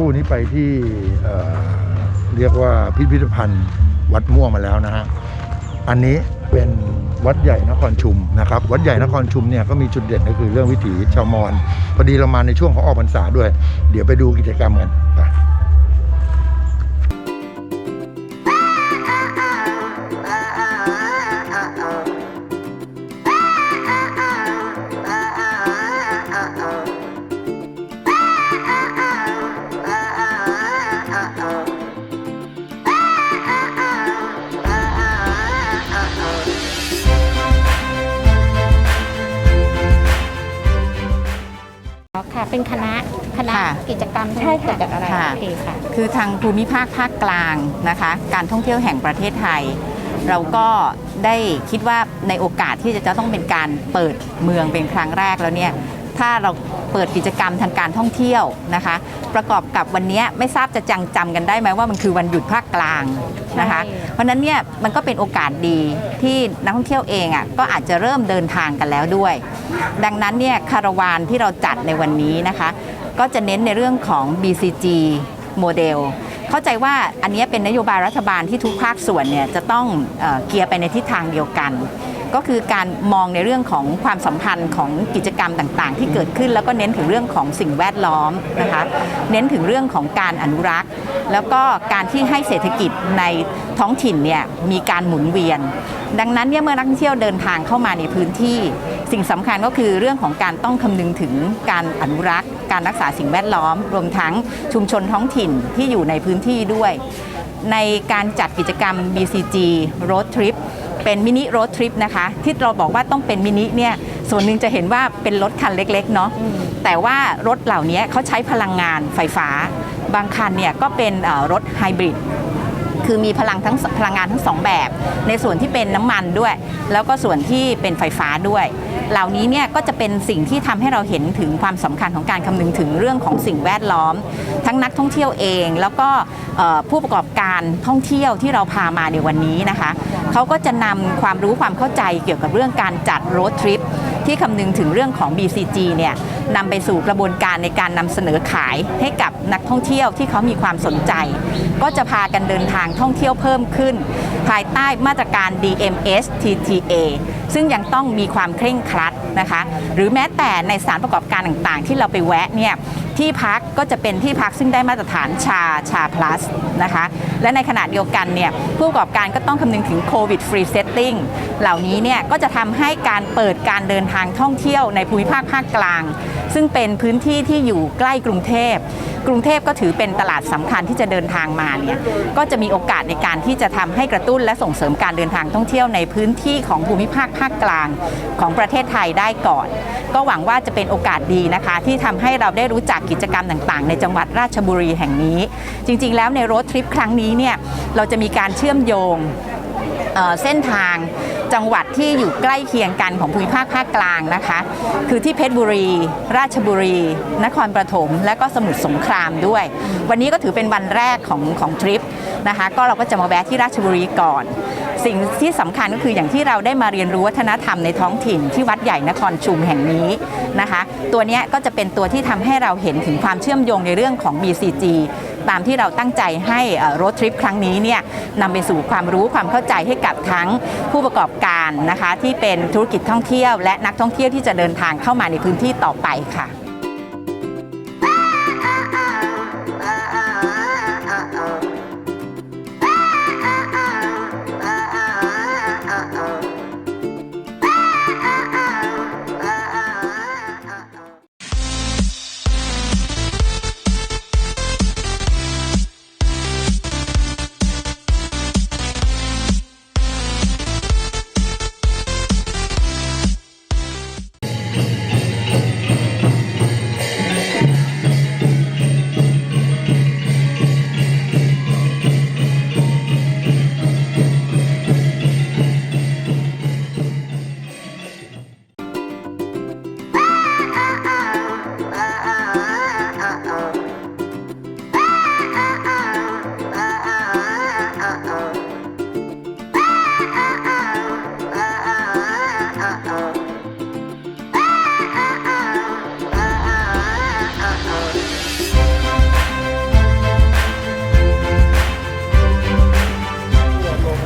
ครู่นี้ไปที่เเรียกว่าพิพิธภัณฑ์วัดม่วงมาแล้วนะฮะ อันนี้เป็นวัดใหญ่นครชุมนะครับ วัดใหญ่นครชุมเนี่ยก็มีจุดเด่นก็คือเรื่องวิถีชาวมอญพอดีเรามาในช่วงของออกพรรษาด้วย เดี๋ยวไปดูกิจกรรมกันไป กิจกรรมใช่ค่ะเกี่ยวกับอะไรค่ะโอเคค่ะ คือทางภูมิภาคภาคกลางนะคะ การท่องเที่ยวแห่งประเทศไทย เราก็ได้คิดว่าในโอกาสที่จะต้องเป็นการเปิดเมืองเป็นครั้งแรกแล้วเนี่ยถ้าเราเปิดกิจกรรมทางการท่องเที่ยวนะคะ ประกอบกับวันนี้ไม่ทราบจะจังจำกันได้ไหมว่ามันคือวันหยุดภาคกลางนะคะใช่เพราะฉะนั้นเนี่ยมันก็เป็นโอกาสดีที่นักท่องเที่ยวเองอะก็อาจจะเริ่มเดินทางกันแล้วด้วย ดังนั้นเนี่ยคาราวานที่เราจัดในวันนี้นะคะ ก็จะเน้นในเรื่องของ BCG โมเดลเข้าใจว่าอันนี้เป็นนโยบายรัฐบาลที่ทุกภาคส่วนเนี่ยจะต้องเอเกียร์ไปในทิศทางเดียวกัน ก็คือการมองในเรื่องของความสัมพันธ์ของกิจกรรมต่างๆ ที่เกิดขึ้นแล้วก็เน้นถึงเรื่องของสิ่งแวดล้อมนะคะเน้นถึงเรื่องของการอนุรักษ์ แล้วก็การที่ให้เศรษฐกิจในท้องถิ่นเนี่ยมีการหมุนเวียน ดังนั้นเนี่ยเมื่อนักท่องเที่ยวเดินทางเข้ามาในพื้นที่ สิ่งสำคัญก็คือเรื่องของการต้องคำนึงถึงการอนุรักษ์ การรักษาสิ่งแวดล้อม รวมทั้งชุมชนท้องถิ่นที่อยู่ในพื้นที่ด้วย ในการจัดกิจกรรม BCG Road Trip เป็นมินิโรดทริปนะคะที่เราบอกว่าต้องเป็นมินิเนี่ยส่วนหนึ่งจะเห็นว่าเป็นรถคันเล็กๆเนาะแต่ว่ารถเหล่านี้เขาใช้พลังงานไฟฟ้า บางคันเนี่ยก็เป็นเอ่อรถไฮบริดคือมีพลังทั้งพลังงานทั้งสองแบบ ในส่วนที่เป็นน้ำมันด้วย แล้วก็ส่วนที่เป็นไฟฟ้าด้วย เหล่านี้เนี่ยก็จะเป็นสิ่งที่ทำให้เราเห็นถึงความสำคัญของการคำนึงถึงเรื่องของสิ่งแวดล้อม ทั้งนักท่องเที่ยวเอง แล้วก็ผู้ประกอบการท่องเที่ยวที่เราพามาในวันนี้นะคะเขาก็จะนำความรู้ความเข้าใจเกี่ยวกับเรื่องการจัดโรดทริปที่คำนึงถึงเรื่องของ BCG เนี่ยนำไปสู่กระบวนการในการนำเสนอขายให้กับนักท่องเที่ยวที่เขามีความสนใจ ก็จะพากันเดินทางท่องเที่ยวเพิ่มขึ้น ภายใต้มาตรการ DMS TTA ซึ่งยังต้องมีความเคร่งครัด นะคะ หรือแม้แต่ในสถานประกอบการต่างๆ ที่เราไปแวะเนี่ยที่พักก็จะเป็นที่พักซึ่งได้มาตรฐานชาชาพลัสนะคะ และในขณะเดียวกันเนี่ยผู้ประกอบการก็ต้องคำนึงถึงโควิดฟรีเซตติ้งเหล่านี้เนี่ยก็จะทำให้การเปิดการเดินทางท่องเที่ยวในภูมิภาคภาคกลาง ซึ่งเป็นพื้นที่ที่อยู่ใกล้กรุงเทพกรุงเทพก็ถือเป็นตลาดสำคัญที่จะเดินทางมาเนี่ยก็จะมีโอกาสในการที่จะทำให้กระตุ้นและส่งเสริมการเดินทางท่องเที่ยวในพื้นที่ของภูมิภาคภาคกลางของประเทศไทยได้ก่อน ก็หวังว่าจะเป็นโอกาสดีนะคะ ที่ทำให้เราได้รู้จักกิจกรรมต่าง ๆ ในจังหวัดราชบุรีแห่งนี้ จริง ๆ แล้วในรถทริปครั้งนี้เนี่ยเราจะมีการเชื่อมโยงเเส้นทางจังหวัดที่อยู่ใกล้เคียงกันของภูมิภาคภาคกลางนะคะ คือที่เพชรบุรี ราชบุรี นครปฐมและก็สมุทรสงครามด้วย วันนี้ก็ถือเป็นวันแรกของของทริปนะคะก็เราก็จะมาแวะที่ราชบุรีก่อน สิ่งที่สำคัญก็คืออย่างที่เราได้มาเรียนรู้วัฒนธรรมในท้องถิ่นที่วัดใหญ่นครชุมแห่งนี้นะคะ ตัวนี้ก็จะเป็นตัวที่ทำให้เราเห็นถึงความเชื่อมโยงในเรื่องของ BCG ตามที่เราตั้งใจให้รถทริปครั้งนี้เนี่ยนำไปสู่ความรู้ความเข้าใจให้กับทั้งผู้ประกอบการนะคะที่เป็นธุรกิจท่องเที่ยว และนักท่องเที่ยวที่จะเดินทางเข้ามาในพื้นที่ต่อไปค่ะ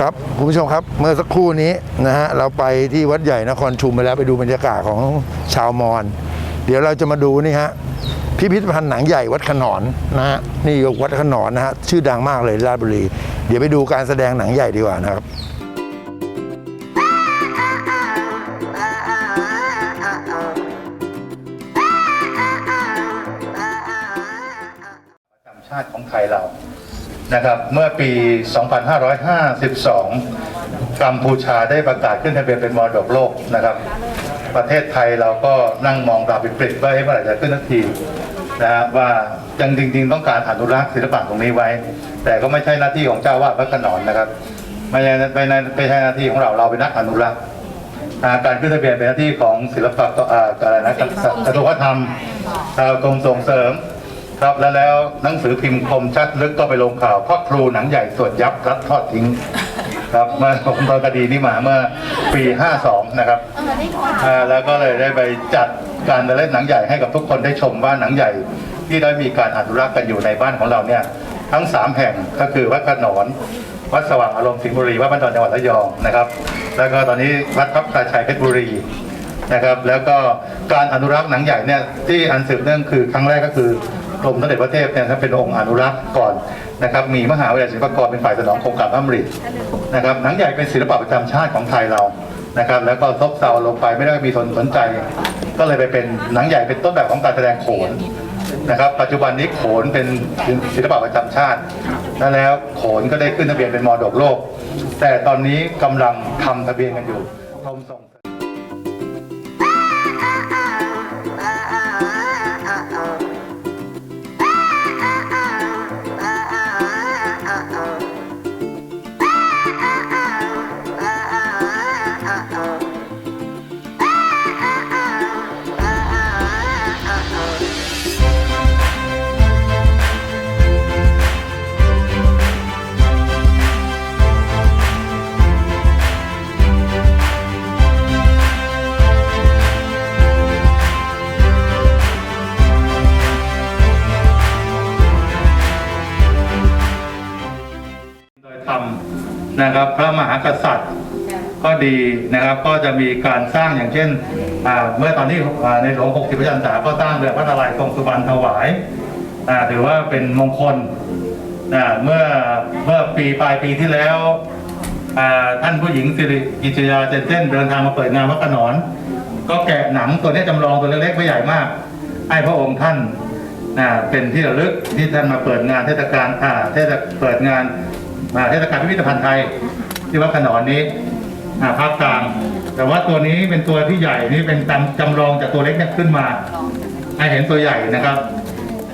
ครับคุณผู้ชมครับเมื่อสักครู่นี้นะฮะเราไปที่วัดใหญ่นครชุมไปแล้วไปดูบรรยากาศของชาวมอญเดี๋ยวเราจะมาดูนี่ฮะพิพิธภัณฑ์หนังใหญ่วัดขนอนนะฮะนี่วัดขนอนนะฮะชื่อดังมากเลยราชบุรี เดี๋ยวไปดูการแสดงหนังใหญ่ดีกว่านะครับประจำชาติของไทยเรา นะครับเมื่อปี 2552 กัมพูชาได้ประกาศขึ้นทะเบียนเป็นมรดกโลกนะครับ ประเทศไทยเราก็นั่งมองตาปิดๆว่าเอ๊ะเมื่อไหร่จะขึ้นทักทีนะฮะว่ายังจริง ๆ ต้องการอนุรักษ์ศิลปะตรงนี้ไว้ แต่ก็ไม่ใช่หน้าที่ของเจ้าวาดพระขนอนนะครับไม่ใช่ไม่ใช่ไม่ใช่หน้าที่ของเราเราเป็นนักอนุรักษ์าการขึ้นทะเบียนเป็นหน้าที่ของศิลปะอ่าอะไรนะกระทรวงวัฒนธรรมอ่ากรมส่งเสริม ครับแล้วแล้วหนังสือพิมพ์คมชัดลึกก็ไปลงข่าวพ่อครูหนังใหญ่สวดยับรัดทอดทิ้ง ครับเมื่อผมตอนคดีนี้มาเมื่อปี 52 นะครับอ่าแล้วก็เลยได้ไปจัดการเล่นหนังใหญ่ให้กับทุกคนได้ชมว่าหนังใหญ่ ที่ได้มีการอนุรักษ์กันอยู่ในบ้านของเราเนี่ยทั้ง 3 แห่งก็คือวัดขนอนวัดสว่างอารมณ์สิงห์บุรีวัดบ้านดอนจังหวัดระยองนะครับ แล้วก็ตอนนี้วัดทับตาชัยเพชรบุรีนะครับ แล้วก็การอนุรักษ์หนังใหญ่เนี่ยที่อันสืบเนื่องคือครั้งแรกก็คือ กรมสมเด็จพระเทพเนี่ยท่านเป็นองค์อนุรักษ์ก่อนนะครับมีมหาวิทยาลัยศิลปากรเป็นฝ่ายสนองโครงการพระมรินะครับหนังใหญ่เป็นศิลปะประจำชาติของไทยเรานะครับแล้วก็ซบเซาลงไปไม่ได้มีคนสนใจ ก็เลยไปเป็นหนังใหญ่เป็นต้นแบบของการแสดงโขนนะครับปัจจุบันนี้โขนเป็นศิลปะประจำชาติแล้วโขนก็ได้ขึ้นทะเบียนเป็นมรดกโลก แต่ตอนนี้กำลังทำทะเบียนกันอยู่กรมส่ง โดยธรรมนะครับพระมหากษัตริย์ก็ดีนะครับก็จะมีการสร้างอย่างเช่นอ่าเมื่อตอนนี้อ่าในหลวง 60 พระจันทราก็สร้างเรือพระนารายณ์ทรงสุบรรณถวายอ่าถือว่าเป็นมงคลอ่าเมื่อเมื่อปีปลายปีที่แล้วอ่าท่านผู้หญิงสิริกิจยาเจนเต้นเดินทางมาเปิดงานวัดขนอน ก็แกะหนังตัวนี้จำลองตัวเล็กๆไม่ใหญ่มาก ให้พระองค์ท่านอ่าเป็นที่ระลึกที่ท่านมาเปิดงานเทศกาลอ่าเทศเปิดงาน อ่าเทศกาลพิพิธภัณฑ์ไทยที่วัดขนอนนี้อ่าภาคกลาง แต่ว่าตัวนี้เป็นตัวที่ใหญ่นี่เป็นจำจำลองจากตัวเล็กเนี่ยขึ้นมาให้เห็นตัวใหญ่นะครับ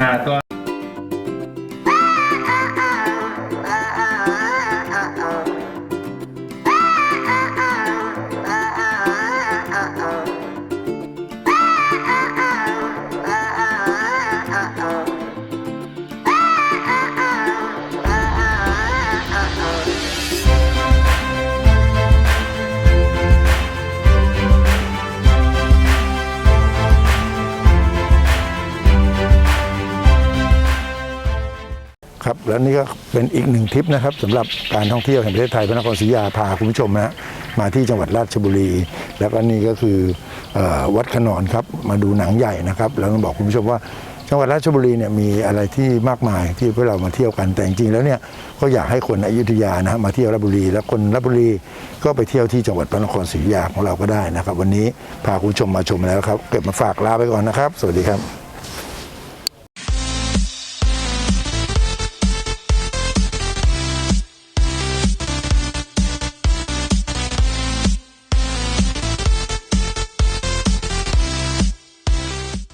อ่าตัว แล้วนี่ก็เป็นอีกหนึ่งทริปนะครับสำหรับการท่องเที่ยวแห่งประเทศไทยพระนครศรีอยุธยาพาคุณผู้ชมนะมาที่จังหวัดราชบุรี แล้วก็นี่ก็คือเออวัดขนอนครับมาดูหนังใหญ่นะครับ แล้วต้องบอกคุณผู้ชมว่าจังหวัดราชบุรีเนี่ยมีอะไรที่มากมายที่พวกเรามาเที่ยวกันแต่จริงๆแล้วเนี่ยก็อยากให้คนอยุธยานะฮะมาเที่ยวราชบุรี แล้วคนราชบุรีก็ไปเที่ยวที่จังหวัดพระนครศรีอยุธยาของเราก็ได้นะครับ วันนี้พาคุณผู้ชมมาชมแล้วครับเก็บมาฝากลาไปก่อนนะครับ สวัสดีครับ